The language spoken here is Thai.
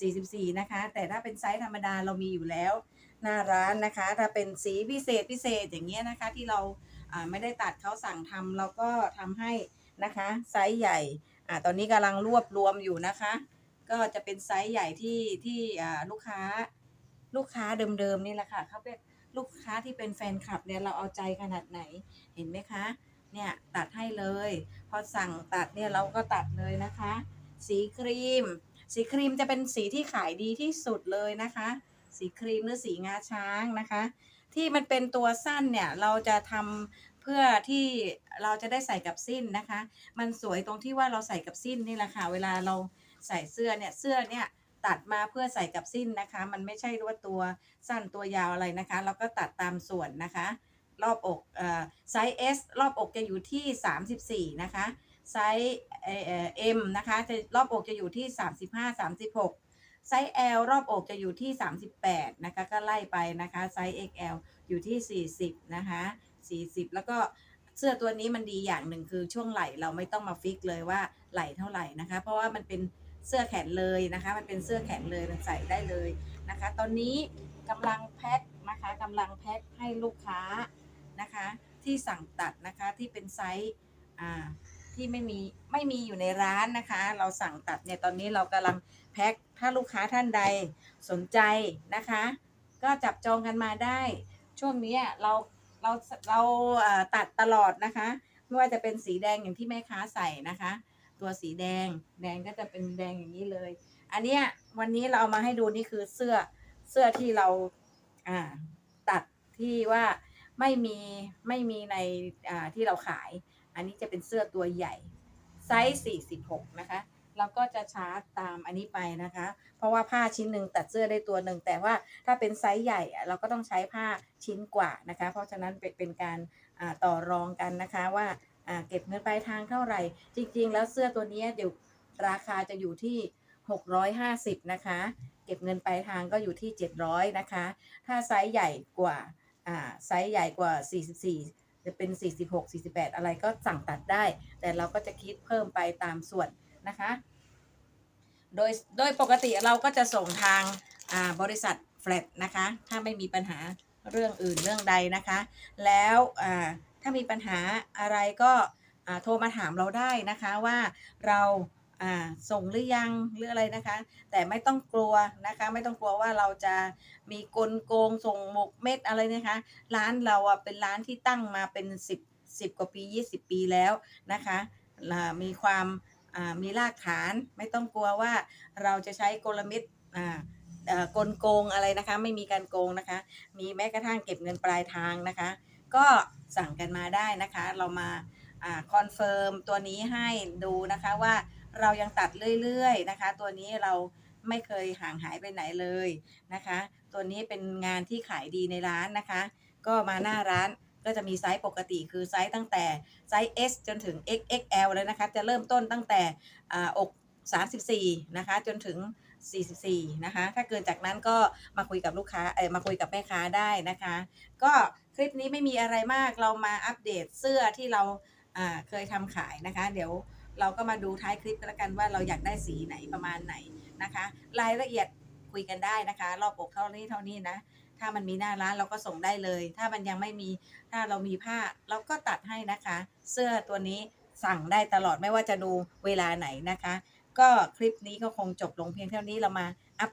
44 นะคะ แต่ถ้าเป็นไซส์ธรรมดาเรามีอยู่แล้วหน้าร้านนะคะ ถ้าเป็นสีพิเศษพิเศษอย่างเงี้ยนะคะ ที่เราไม่ได้ตัดเขาสั่งทำเราก็ทำให้นะคะไซส์ใหญ่อ่าตอนนี้กำลังรวบรวมอยู่นะคะ ก็จะเป็นไซส์ใหญ่ที่ที่ลูกค้าลูกค้าเดิมๆนี่แหละค่ะเขาเป็นลูกค้าที่เป็นแฟนคลับเนี่ยเราเอาใจขนาดไหนเห็นไหมคะเนี่ยตัดให้เลย พอสั่งตัดเนี่ยเราก็ตัดเลยนะคะ สีครีม สีครีมจะเป็นสีที่ขายดีที่สุดเลยนะคะ สีครีมหรือสีงาช้างนะคะ ที่มันเป็นตัวสั้นเนี่ยเราจะทำเพื่อที่เราจะได้ใส่กับสิ้นนะคะ มันสวยตรงที่ว่าเราใส่กับสิ้นนี่แหละค่ะ เวลาเราใส่เสื้อเนี่ยเสื้อเนี่ยตัดมาเพื่อใส่กับสิ้นนะคะ มันไม่ใช่ว่าตัวสั้นตัวยาวอะไรนะคะ เราก็ตัดตามส่วนนะคะ รอบอกเอ่อไซส์ S รอบอกจะอยู่ที่ 34 นะคะ ไซส์เอ่อ M นะคะจะรอบอกจะอยู่ที่ 35 36 ไซส์ L รอบอกจะอยู่ที่ 38 นะคะ ก็ไล่ไปนะคะ ไซส์ XL อยู่ที่ 40 นะคะ 40 แล้วก็เสื้อตัวนี้มันดีอย่างหนึ่งคือช่วงไหล่เราไม่ต้องมาฟิกเลยว่าไหล่เท่าไหร่นะคะ เพราะว่ามันเป็นเสื้อแขนเลยนะคะ มันเป็นเสื้อแขนเลยมันใส่ได้เลยนะคะ ตอนนี้กำลังแพ็คนะคะกำลังแพ็คให้ลูกค้านะคะ ที่สั่งตัดนะคะที่เป็นไซส์อ่า ที่ไม่มีไม่มีอยู่ในร้านนะคะ เราสั่งตัดเนี่ยตอนนี้เรากำลังแพ็คถ้าลูกค้าท่านใดสนใจนะคะ ก็จับจองกันมาได้ ช่วงนี้เราเราเราตัดตลอดนะคะ ไม่ว่าจะเป็นสีแดงอย่างที่แม่ค้าใส่นะคะ ตัวสีแดงแดงก็จะเป็นแดงอย่างนี้เลย อันเนี้ยวันนี้เราเอามาให้ดูนี่คือเสื้อเสื้อที่เราอ่าตัดที่ว่าไม่มีไม่มีในที่เราขาย อันนี้จะเป็นเสื้อตัวใหญ่ไซส์46นะคะเราก็จะชาร์จตามอันนี้ไปนะคะ เพราะว่าผ้าชิ้นหนึ่งตัดเสื้อได้ตัวหนึ่งแต่ว่าถ้าเป็นไซส์ใหญ่เราก็ต้องใช้ผ้าชิ้นกว่านะคะ เพราะฉะนั้นเป็นการต่อรองกันนะคะว่าเก็บเงินปลายทางเท่าไหร่ จริงๆ แล้วเสื้อตัวนี้เดี๋ยวราคาจะอยู่ที่ 650 นะคะ เก็บเงินปลายทางก็อยู่ที่ 700 นะคะ ถ้าไซส์ใหญ่กว่าอ่าไซส์ใหญ่กว่า 44 จะเป็น 46 48 อะไรก็สั่งตัดได้ แต่เราก็จะคิดเพิ่มไปตามส่วนนะคะ โดยโดยปกติเราก็จะส่งทางาบริษัทแฟลตนะคะ ถ้าไม่มีปัญหาเรื่องอื่นเรื่องใดนะคะ แล้วถ้ามีปัญหาอะไรก็โทรมาถามเราได้นะคะว่าเรา อ่าส่งหรือยังหรืออะไรนะคะ แต่ไม่ต้องกลัวนะคะ ไม่ต้องกลัวว่าเราจะมีกลโกงส่งหมกเม็ดอะไรนะคะ ร้านเราอะเป็นร้านที่ตั้งมาเป็น 10 10 กว่าปี 20 ปีแล้วนะคะมีความมีรากฐานไม่ต้องกลัวว่าเราจะใช้กลเม็ดอ่ากลโกงอะไรนะคะ ไม่มีการโกงนะคะ มีแม้กระทั่งเก็บเงินปลายทางนะคะ ก็สั่งกันมาได้นะคะ เรามาคอนเฟิร์มตัวนี้ให้ดูนะคะว่า เรายังตัดเรื่อยๆนะคะ ตัวนี้เราไม่เคยห่างหายไปไหนเลยนะคะ ตัวนี้เป็นงานที่ขายดีในร้านนะคะ ก็มาหน้าร้านก็จะมีไซส์ปกติคือไซส์ตั้งแต่ไซส์ S จนถึง XXL เลยนะคะ จะเริ่มต้นตั้งแต่ออก34 นะคะ จนถึง 44 นะคะ ถ้าเกินจากนั้นก็มาคุยกับลูกค้าเออมาคุยกับแม่ค้าได้นะคะ ก็คลิปนี้ไม่มีอะไรมากเรามาอัปเดตเสื้อที่เราเคยทำขายนะคะ เดี๋ยว เราก็มาดูท้ายคลิปกันแล้วกันว่าเราอยากได้สีไหนประมาณไหนนะคะ รายละเอียดคุยกันได้นะคะ รอบอกเท่านี้เท่านี้นะ ถ้ามันมีหน้าร้านเราก็ส่งได้เลย ถ้ามันยังไม่มีถ้าเรามีผ้าเราก็ตัดให้นะคะ เสื้อตัวนี้สั่งได้ตลอดไม่ว่าจะดูเวลาไหนนะคะ ก็คลิปนี้ก็คงจบลงเพียงเท่านี้เรามาอัป